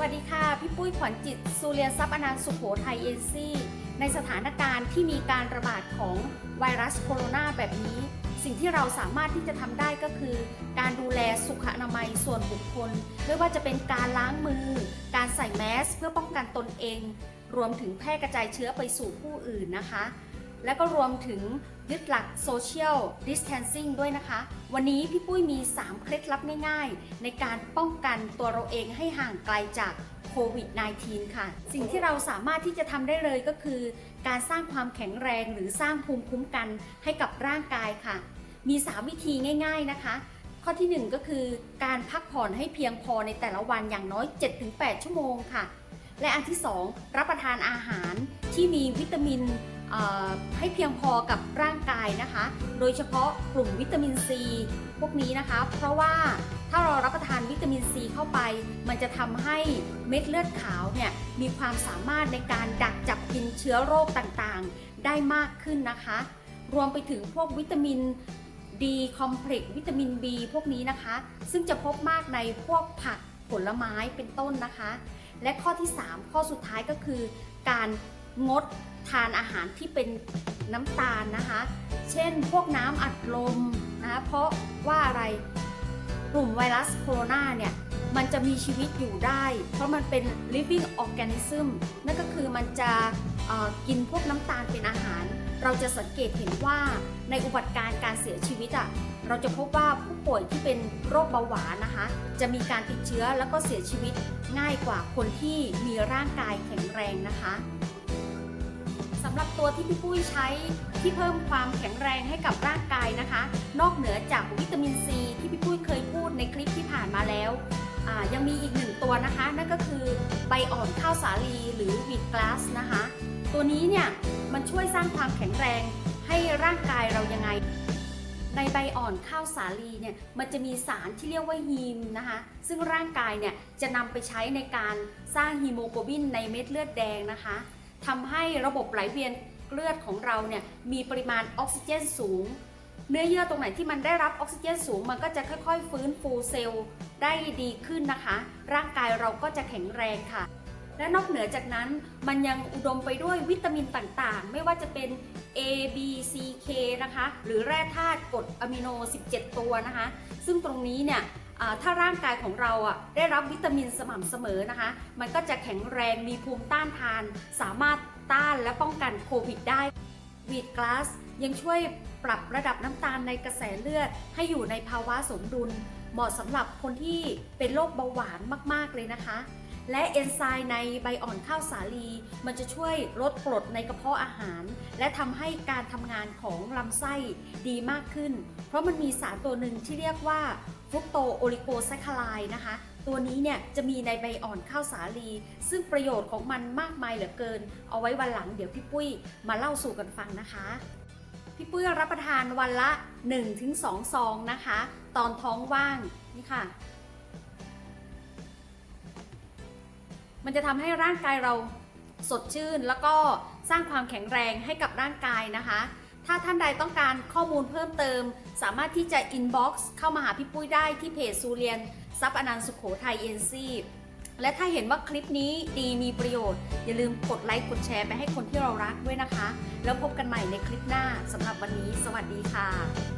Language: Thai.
วัสดีค่ะ พี่ปุ้ยขวัญจิตสุเรียนทรัพย์อนันต์สุขโขทัยเอเซี่ในสถานการณ์ที่มีการระบาดของไวรัสโคโรนาแบบนี้ สิ่งที่เราสามารถที่จะทำได้ก็คือ การดูแลสุขอนามัยส่วนบุคคล ไม่ว่าจะเป็นการล้างมือ การใส่แมสเพื่อป้องกันตนเอง รวมถึงแพร่กระจายเชื้อไปสู่ผู้อื่นนะคะ และก็รวมถึงยึดหลัก Social Distancing ด้วยนะคะ วันนี้พี่ปุ้ยมี 3 เคล็ดลับง่ายๆ ในการป้องกันตัวเราเองให้ห่างไกลจากโควิด -19 ค่ะ สิ่งที่เราสามารถที่จะทำได้เลยก็คือ การสร้างความแข็งแรงหรือสร้างภูมิคุ้มกันให้กับร่างกายค่ะ มี 3 วิธีง่าย ๆนะคะ ข้อทีหนึ่1 ก็คือ การพักผ่อนให้เพียงพอในแต่ละวันอย่างน้อย 7-8 ชั่วโมงค่ะ และอันที่ 2 รับประทานอาหารที่มีวิตามิน ให้เพียงพอกับร่างกายนะคะ โดยเฉพาะกลุ่มวิตามินซีพวกนี้นะคะ เพราะว่าถ้าเรารับประทานวิตามินซีเข้าไป มันจะทำให้เม็ดเลือดขาวเนี่ยมีความสามารถในการดักจับกินเชื้อโรคต่างๆ ได้มากขึ้นนะคะ รวมไปถึงพวกวิตามินดีคอมเพล็กซ์วิตามิน B พวกนี้นะคะ ซึ่งจะพบมากในพวกผักผลไม้เป็นต้นนะคะ และข้อที่ 3 ข้อสุดท้ายก็คือการ งดทานอาหารที่เป็นน้ำตาลนะคะ เช่นพวกน้ำอัดลมนะคะเพราะว่าอะไรกลุ่มไวรัสโคโรนาเนี่ยมันจะมีชีวิตอยู่ได้ เพราะมันเป็น living organism นั่นก็คือมันจะกินพวกน้ำตาลเป็นอาหาร เราจะสังเกตเห็นว่าในอุบัติการ์การเสียชีวิตอะ่ะเราจะพบว่าผู้ป่วยที่เป็นโรคเบาหวานนะคะ จะมีการติดเชื้อแล้วก็เสียชีวิตง่ายกว่าคนที่มีร่างกายแข็งแรงนะคะสำหรับตัวที่พี่ปุ้ยใช้ที่เพิ่มความแข็งแรงให้กับร่างกายนะคะ นอกเหนือจากวิตามินซีที่พี่ปุ้ยเคยพูดในคลิปที่ผ่านมาแล้วยังมีอีกหนึ่งตัวนะคะ นั่นก็คือใบอ่อนข้าวสาลีหรือวีดกลาสนะคะ ตัวนี้เนี่ยมันช่วยสร้างความแข็งแรงให้ร่างกายเรายังไง ในใบอ่อนข้าวสาลีเนี่ยมันจะมีสารที่เรียกว่าฮีมนะคะซึ่งร่างกายเนี่ยจะนำไปใช้ในการสร้างฮีโมโกลบินในเม็ดเลือดแดงนะคะทำให้ระบบไหลเวียนเลือดของเราเนี่ยมีปริมาณออกซิเจนสูง เนื้อเยื่อตรงไหนที่มันได้รับออกซิเจนสูง มันก็จะค่อย ๆ ฟื้นฟูเซลล์ได้ดีขึ้นนะคะ ร่างกายเราก็จะแข็งแรงค่ะ และนอกเหนือจากนั้นมันยังอุดมไปด้วยวิตามินต่างๆ ไม่ว่าจะเป็น A B C K นะคะ หรือแร่ธาตุกรดอะมิโน 17 ตัวนะคะ ซึ่งตรงนี้เนี่ยถ้าร่างกายของเราอะได้รับวิตามินสม่ำเสมอนะคะ มันก็จะแข็งแรงมีภูมิต้านทาน สามารถต้านและป้องกันโควิดได้วีดกลาสยังช่วยปรับระดับน้ำตาลในกระแสเลือด ให้อยู่ในภาวะสมดุล เหมาะสำหรับคนที่เป็นโรคเบาหวานมาก ๆ เลยนะคะ และเอนไซม์ในใบอ่อนข้าวสาลี มันจะช่วยลดกรดในกระเพาะอาหาร และทำให้การทำงานของลำไส้ดีมากขึ้น เพราะมันมีสารตัวหนึ่งที่เรียกว่าฟรุกโตโอลิโกแซคคาไลนะคะ ตัวนี้เนี่ยจะมีในใบอ่อนข้าวสาลี ซึ่งประโยชน์ของมันมากมายเหลือเกิน เอาไว้วันหลังเดี๋ยวพี่ปุ้ยมาเล่าสู่กันฟังนะคะพี่ปุ้ยรับประทานวันละ 1-2 ซองนะคะ ตอนท้องว่างนี่ค่ะ มันจะทำให้ร่างกายเราสดชื่น แล้วก็สร้างความแข็งแรงให้กับร่างกายนะคะ ถ้าท่านใดต้องการข้อมูลเพิ่มเติม สามารถที่จะ inbox เข้ามาหาพี่ปุ้ยได้ที่เพจซูเรียนทรัพย์อนันต์สุขโขทัยเอ็นซีและถ้าเห็นว่าคลิปนี้ดีมีประโยชน์ อย่าลืมกดไลค์กดแชร์ไปให้คนที่เรารักด้วยนะคะ แล้วพบกันใหม่ในคลิปหน้าสำหรับวันนี้ สวัสดีค่ะ